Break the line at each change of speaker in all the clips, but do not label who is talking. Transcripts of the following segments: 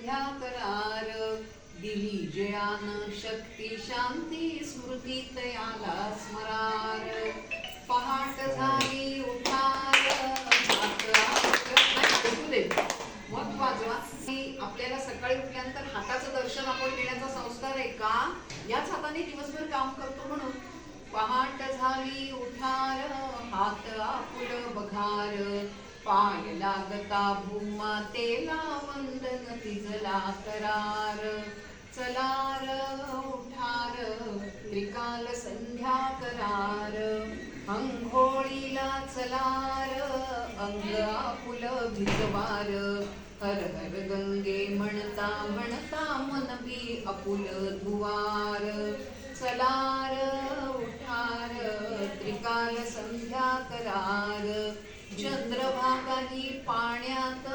संध्या करार दिली जयान शक्ती शांती स्मृती तयाला स्मरार. पहाट झाली उठार मग वाजवा आपल्याला सकाळी उठल्यानंतर हाताचं दर्शन आपण घेण्याचा संस्कार आहे का? याच हाताने दिवसभर काम करतो म्हणून. पहाट झाली उठार हात आपुल बघार. पाय लागता भूमातेला वंदन तिजला करार. चलार उठार त्रिकाल संध्या करार. अंघोळीला चलार अंग आपुल भिजवार. हर हर गंगे म्हणता म्हणता मन बी आपुल धुवार. चलार उठार त्रिकाल संध्या करार. चंद्रभागाही पाण्यात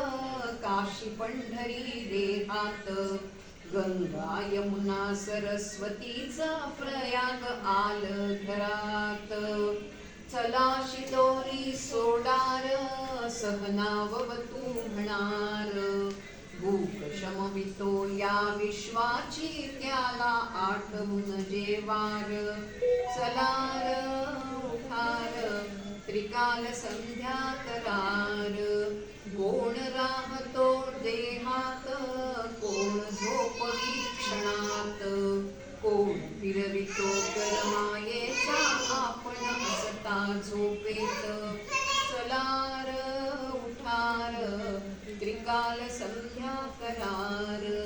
काशी पंढरी देहात गंगा यमुना सरस्वतीचा प्रयाग आल घरात. चला शिदोरी सोडार सहनावतू म्हणार. भूक शमवितो या विश्वाची त्याला आठवून जेवार. चला काल संध्या करार. कोण राहतो देहात कोण झोपवी क्षणात. कोण फिरवितो करमायेचा आपण असता झोपेत. चलार उठार त्रिकाल संध्या करार.